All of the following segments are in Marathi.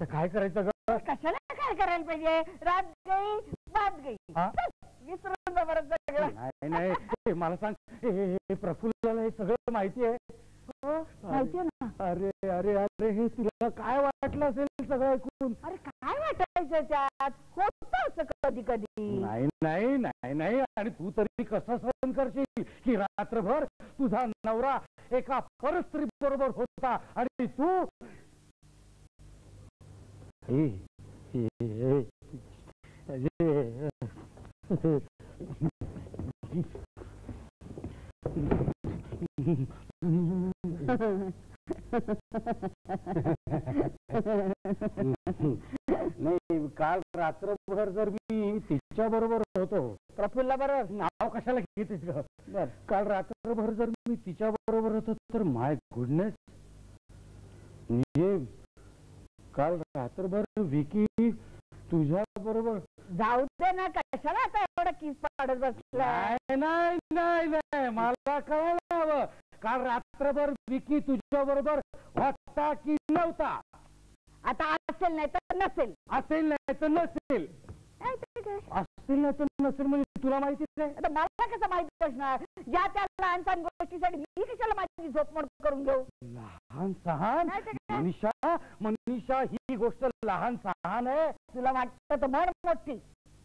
आता काय करायचं ग? कशाला काय करायला पाहिजे? रात गई बात गई. हा? विसरून जा बरं सगळं. नाही नाही. हे मला सांग. हे- हे हे प्रफुल्लाला हे सगळं माहिती आहे? हो माहितीये ना. अरे अरे अरे हे तुला काय वाटलं असेल सगळं ऐकून? अरे काय वाटायचं त्यात? होत असं कधी कधी? नाही नाही नाही नाही. आणि तू तरी कसं सहन करशील? की रात्रभर तुझा नवरा एका परस्त्री बरोबर होता आणि तू नाही काल रात्रभर जर मी तिच्या बरोबर होतो प्रफुल्ला बरोबर नाव कशाला घेतेस ग? काल रात्रभर जर मी तिच्या बरोबर होतो तर माय गुडनेस म्हणजे काल रात्रभर विकी तुझ्या बरोबर जाऊ दे ना कशाला आता एवढं किस पाडत बसलाय? नाही नाही नाही नाही. मला कळायला हवं काल रात्रभर विकी तुझ्या बरोबर होता की नव्हता? आता असेल नाही तर नसेल. असेल नाही तर नसेल? असेल नाही तर नसेल म्हणजे तुला माहितीच आहे आता मला कसं माहिती असणार ज्या त्या लहान सहान गोष्टीसाठी मी कशाला माझी झोपमोड करून घेऊ? लहान सहान? मनीषा मनीषा ही गोष्ट लहान सहान आहे. तुला वाटतं तर म्हण मोठी.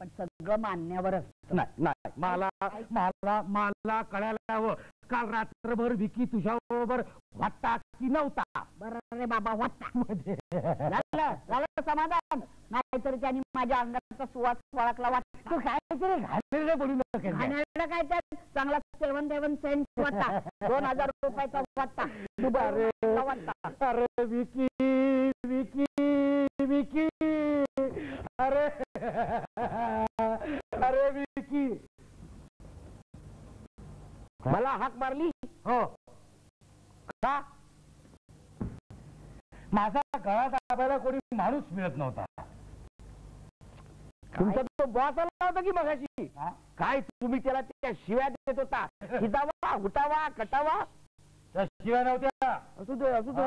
पण सगळं मान्यावर असतं. नाही नाही. मला मला मला कळायला हवं. काल रात्रभर विकी तुझ्या बरोबर वाटता की नव्हता? बरं रे बाबा वाटतं. मध्ये. झालं झालं समाधान. नाहीतर त्यांनी माझ्या अंगाचा सुवास फळकला वाटतो. काय तरी घालेलं बोलू नका. घाणेरडं काय त्यात? चांगला सेवन सेवन सेंट वाटता दोन हजार रुपयाचा दुबारा वाटता अरे विकी विकी विकी. अरे अरे विकी. मला हाक मारली? हो. का? माझा गळा दाबायला कोणी माणूस मिळत नव्हता. तुमचा तो बॉस आला होता की मगाशी? काय तुम्ही त्याला त्या शिव्या देत होता? हितावा हुटावा कटावा? त्या शिवाय नव्हत्या. असू दे असू दे.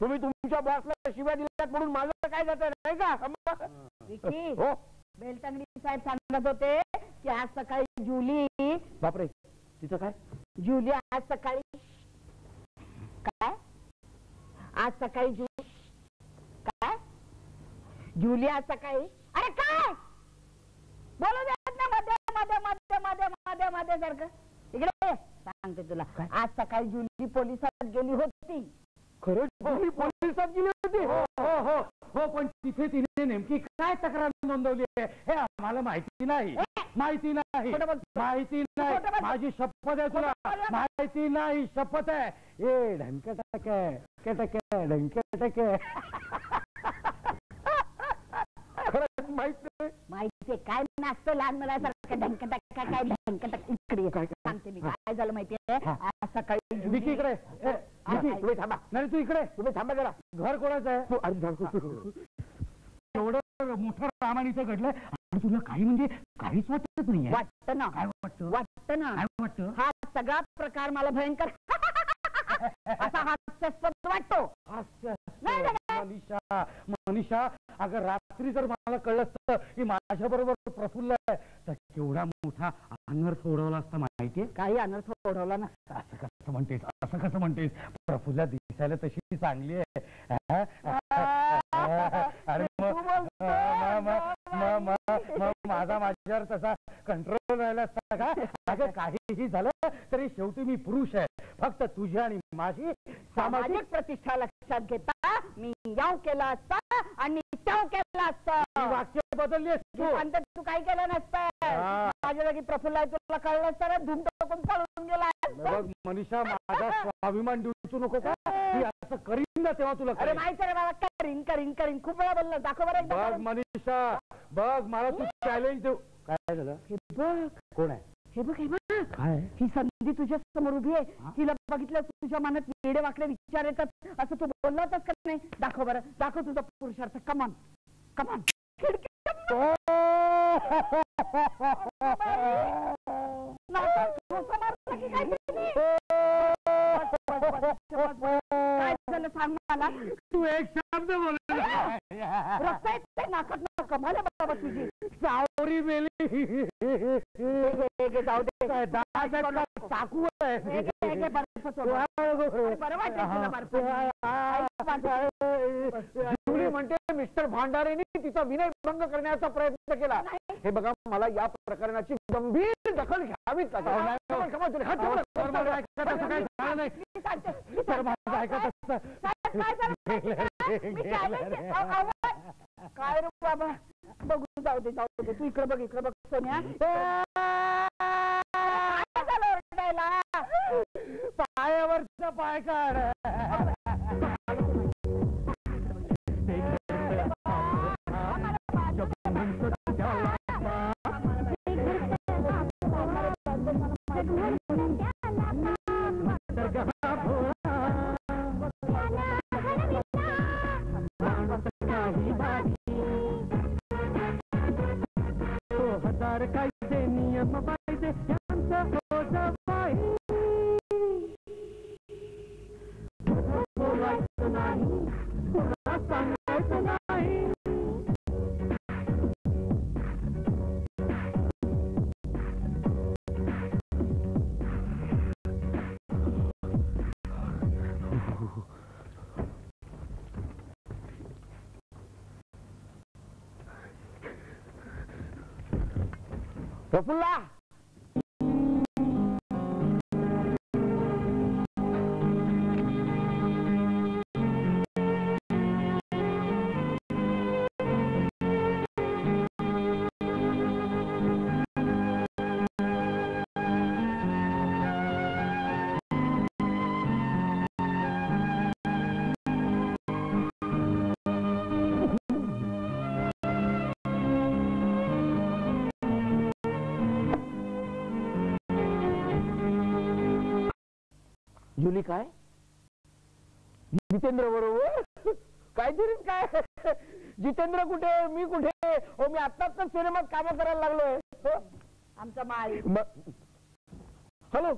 तुम्ही तुमच्या बॉसला शिव्या दिल्यात म्हणून माझं काय जात नाही का? हो. बेलटंगडी साहेब सांगत होते की आज सकाळी जुली बापरे तिचं काय? जुली आज सकाळी काय? आज सकाळी जुली काय? जुली आज सकाळी अरे काय बोलू देत ना मध्ये मध्ये मध्ये मध्ये मध्ये मध्ये सारखं इकडे. सांगते तुला. आज सकाळी जुली पोलिसात गेली होती. खरंच? पोलिसात गेली होती? हो हो हो. हो पण तिथे तिने नेमकी काय तक्रार नोंदवली आहे? हे आम्हाला माहिती नाही. माहिती नाही. माहिती नाही. माझी शपथ आहे तुला. माहिती नाही. शपथ आहे. ए ढंकटक आहे टक ढंकटक माहीत नाही. माहितीये. काय नाचतो लहान मुलासारखं ढंकटक काय ढंकटक इकडे. सांगते मी. काय झालं माहितीये? आज सकाळी विकी इकडे. ए, विकी, हा, तुम्ही थांबा. नाही तू इकडे. तुम्ही थांबा जरा. घर कोणाचं आहे? एवढं मोठं रामाणीचं घडलंय. आणि तुला काही म्हणजे काहीच वाटत नाही वाटतं ना. काय वाटतं? वाटतं ना. काय वाटतं? हा सगळा प्रकार मला भयंकर असा हास्यास्पद वाटतो. हास्य नाही, नाही, नाही. मनीषा मनीषा अगं रात्री जर मला कळलं असतं की माझ्या बरोबर प्रफुल्ल आहे तर केवढा मोठा अनर्थ सोडवला असता माहितीये? काही अनर्थ ओढवला ना. असं कसं म्हणतेस असं कसं म्हणतेस? प्रफुल्ला दिसायला तशी चांगली आहे? अरे माझा माझ्यावर तसा कंट्रोल राहिला असता का? अगं काहीही झालं तरी शेवटी मी पुरुष आहे. फक्त तुझी आणि माझी सामाजिक सामाजिक प्रतिष्ठा लक्षात घेता मी याव केला असता आणि त्याव केला असता. वाक्य बदलली तू. तू काही केलं नसतं. माझ्या जागी प्रफुल्ल आहे, तुला कळलं असतं ना धूम टाकून पळून गेला. बघ मनीषा माझा स्वाभिमान देऊ नको का? मी असं करीन ना तेव्हा तुला अरे. माहिती रे बाबा करीन करीन करीन. खूप वेळा बोललो दाखव बरं बघ. मनीषा बघ मला तू चॅलेंज देऊ. काय झालं? हे बघ. कोण आहे? हे बघ हे बघ. काय? ही संधी तुझ्या समोर उभी आहे? तिला बघितलं तुझ्या मनात वेडे वाकडे विचार येतात. असं तू बोलला होतास का नाही? दाखव बरं. दाखव तुझा पुरुषार्थ. कमान कमान काय झालं सांग मला? तू एक शब्द बोल रस्ता नाकात ना कमाल आहे बाबा तुझी. सावरी मेली. जाऊ दे. चाकू म्हणते मिस्टर भांडारेंनी तिचा विनयभंग करण्याचा प्रयत्न केला. हे बघा मला या प्रकरणाची गंभीर दखल घ्यावीच साहेब, काय रे बाबा? बघू जाऊ दे जाऊ दे. तू इकडे बघ इकडे बघ सोन्या. पायावरचा पाय काढ. प्रफुल्ला जुली काय? जितेंद्र बरोबर? काय तरी काय? जितेंद्र कुठे? मी कुठे? हो मी आत्ताच तर सिनेमात काम करायला लागलोय. हो. आमचा माळी. हॅलो.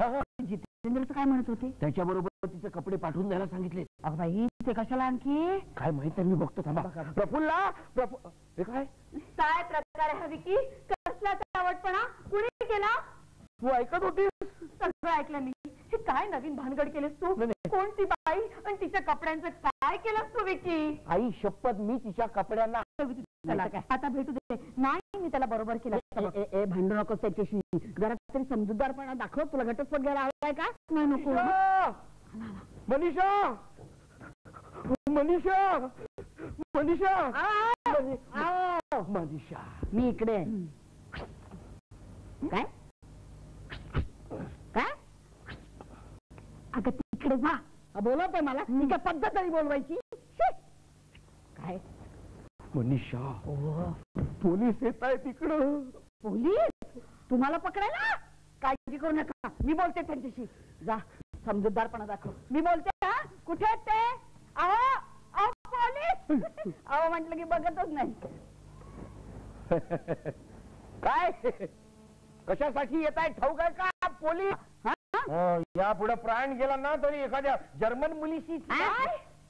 हा, हा. जितेंद्रचं काय म्हणत होते? त्याच्याबरोबर तिचे कपडे पाठवून द्यायला सांगितले. अगं बाई ते कशाला आणखी? काय माहीत आहे मी बघतो थांबा. प्रफुल्ला प्रफु हे काय? काय प्रकार आहे हा विकी? कसला चावटपणा? कुणी केला? तू ऐकत होती सगळं ऐकलं मी. हे काय नवीन भानगड केलेस तू. कोणती बाई? आणि तिच्या कपड्यांचं काय केलंस तू विकी? आई शपथ मी तिच्या कपड्यांना आता भेटू दे. नाही मी त्याला बरोबर केलं. ए, भांडू नको त्याच्याशी. जरा तरी समजूतदारपणा दाखव. तुला घटस्फोट घ्यायला हवाय का? नाही नको. मनीषा! मनीषा! मनीषा. मनीषा! मी इकडे काय अगं तिकडे हा, बोलवतोय मला ती काय पद्धत तरी बोलवायची. काय? मनीषा पोलीस येत आहे तिकडं. पोलीस? तुम्हाला पकडायला? काळजी करू नका. मी बोलते त्यांच्याशी. जा समजूतदारपणा दाखव. मी बोलते हा? कुठे आहेत ते? अहो अहो पोलीस! अहो म्हटलं की बघतच नाही. काय? कशासाठी येत आहे? ठाऊक आहे का? पोलीस? या पुढे प्राण गेला ना तरी एखाद्या जर्मन मुलीशी?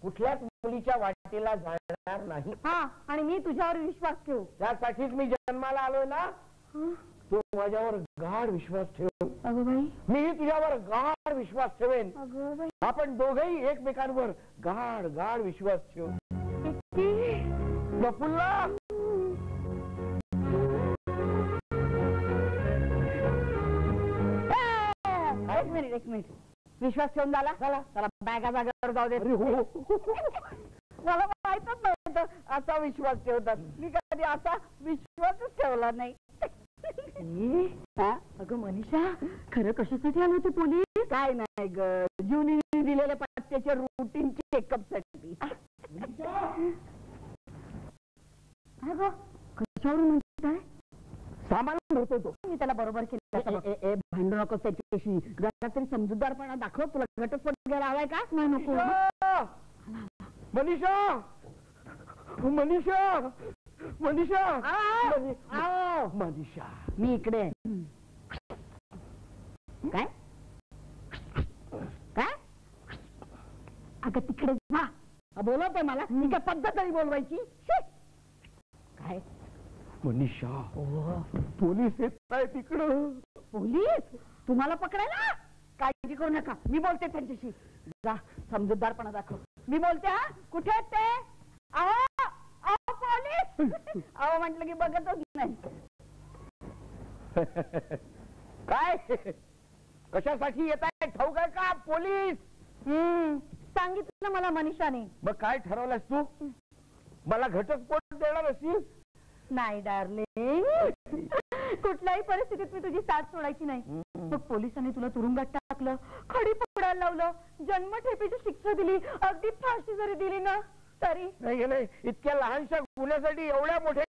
कुठल्याच मुलीच्या वाटेला जाणार नाही. हा आणि मी तुझ्यावर विश्वास ठेवू. त्यासाठीच मी जन्माला आलोय ना. तू माझ्यावर गाढ विश्वास ठेव. मी तुझ्यावर गाढ विश्वास ठेवेन. आपण दोघेही एकमेकांवर गाढ गाढ विश्वास ठेवू. प्रफुल्ला एक मिनिट एक मिनिट. विश्वास ठेवून झाला? चला चला बॅगा जागेवर जाऊ दे. हो. मला माहितच नव्हतं. असा विश्वास ठेवतात. मी कधी असा विश्वासच ठेवला नाही? अगं मनीषा खरं कशासाठी आले होते पोलीस? काय नाही ग. जुनी दिलेल्या पत्त्याच्या रुटीन चेकअपसाठी. अगं कशावरून म्हणताय? सामान भरतो तो. मी त्याला बरोबर केलं. बोलू नकोस त्याच्याशी घरात तरी समजूतदारपणा दाखव तुला घटस्फोट घ्यायला हवाय का? नाही नको. मनीषा! मनीषा! मनीषा! मनीषा. मी इकडे काय? काय? अगं तिकडे बोलवतोय मला. मी काय पद्धत बोलवायची. काय? मनीषा पोलीस येत आहे तिकडं. पोलीस? तुम्हाला पकडायला? काळजी करू नका. मी बोलते त्यांच्याशी. जा समजूतदारपणा दाखव. मी बोलते हा? कुठे आहेत ते? अहो अहो पोलीस! अहो म्हटलं की बघतच नाही. काय? कशासाठी येत आहे? ठाऊक आहे का? पोलीस! हम्म सांगितलं मला मनीषाने. मग काय ठरवलंस तू? मला घटस्फोट देणार असतील नाही डार्लिंग कुठल्याही परिस्थितीत मी तुझी साथ सोडायची नाही. मग पोलिसांनी तुला तुरुंगात टाकलं खडी पकडायला लावलं जन्मठेपेची शिक्षा दिली अगदी फाशी जरी दिली ना तरी? नाही नाही इतक्या लहानशा गुन्ह्यासाठी एवढ्या मोठ्या